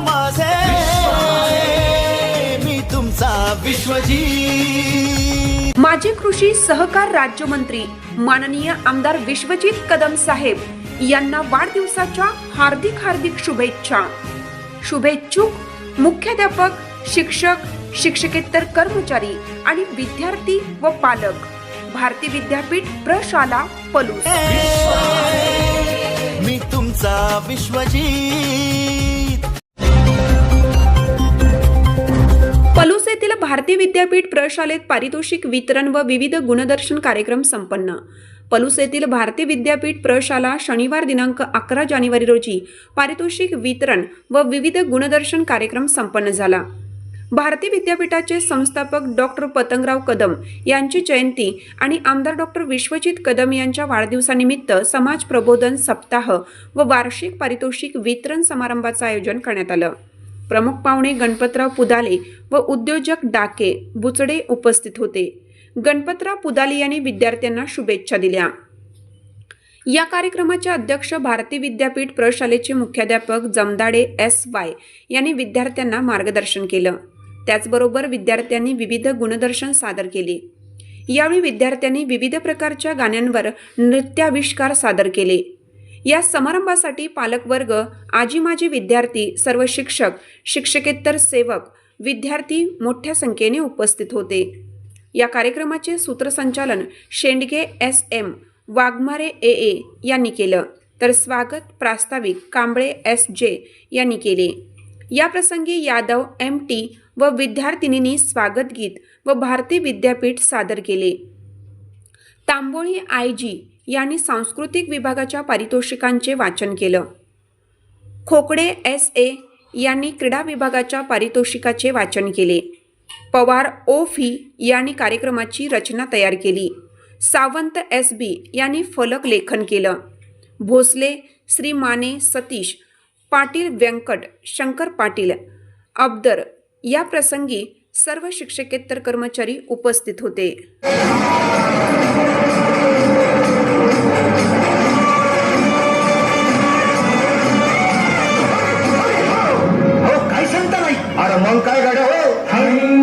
माझे. मी तुमचा विश्वजीत. माजी कृषी सहकार राज्यमंत्री माननीय आमदार विश्वजित कदम साहेब यांना वाढदिवसाच्या हार्दिक हार्दिक शुभेच्छा. शुभेच्छुक मुख्याध्यापक शिक्षक शिक्षकेतर कर्मचारी आणि विद्यार्थी व पालक. भारती विद्यापीठ प्रशाला पलूस. मी तुमचा विश्वजीत. भारती विद्यापीठ प्रशालेत पारितोषिक वितरण व विविध गुणदर्शन कार्यक्रम संपन्न. पलूस येथील भारती विद्यापीठ प्रशाला शनिवार दिनांक अकरा जानेवारी रोजी पारितोषिक वितरण व विविध गुणदर्शन कार्यक्रम संपन्न झाला. भारती विद्यापीठाचे संस्थापक डॉक्टर पतंगराव कदम यांची जयंती आणि आमदार डॉक्टर विश्वजित कदम यांच्या वाढदिवसानिमित्त समाज प्रबोधन सप्ताह व वार्षिक पारितोषिक वितरण समारंभाचं आयोजन करण्यात आलं. प्रमुख पाहुणे गणपतराव पुदाले व उद्योजक डाके बुचडे उपस्थित होते. गणपतराव पुदाले यांनी विद्यार्थ्यांना शुभेच्छा दिल्या. या कार्यक्रमाचे अध्यक्ष भारती विद्यापीठ प्रशालेचे मुख्याध्यापक जमदाडे एस वाय यांनी विद्यार्थ्यांना मार्गदर्शन केलं. त्याचबरोबर विद्यार्थ्यांनी विविध गुणदर्शन सादर केले. यावेळी विद्यार्थ्यांनी विविध प्रकारच्या गाण्यांवर नृत्याविष्कार सादर केले. या समारंभासाठी पालकवर्ग आजी माजी विद्यार्थी सर्व शिक्षक शिक्षकेतर सेवक विद्यार्थी मोठ्या संख्येने उपस्थित होते. या कार्यक्रमाचे सूत्रसंचालन Shendge S M Waghmare A A यांनी केलं. तर स्वागत प्रास्ताविक कांबळे एस जे यांनी केले. या प्रसंगी यादव एम टी व विद्यार्थिनींनी स्वागत गीत व भारती विद्यापीठ सादर केले. तांबोळी आय जी यांनी सांस्कृतिक विभागाच्या पारितोषिकांचे वाचन केलं. खोकडे एस. ए. यांनी क्रीडा विभागाच्या पारितोषिकाचे वाचन केले. पवार ओ. फी. यांनी कार्यक्रमाची रचना तयार केली. सावंत एस. बी. यांनी फलक लेखन केलं. भोसले श्री माने सतीश पाटील व्यंकट शंकर पाटील अब्दर या प्रसंगी सर्व शिक्षकेतर कर्मचारी उपस्थित होते. 何回か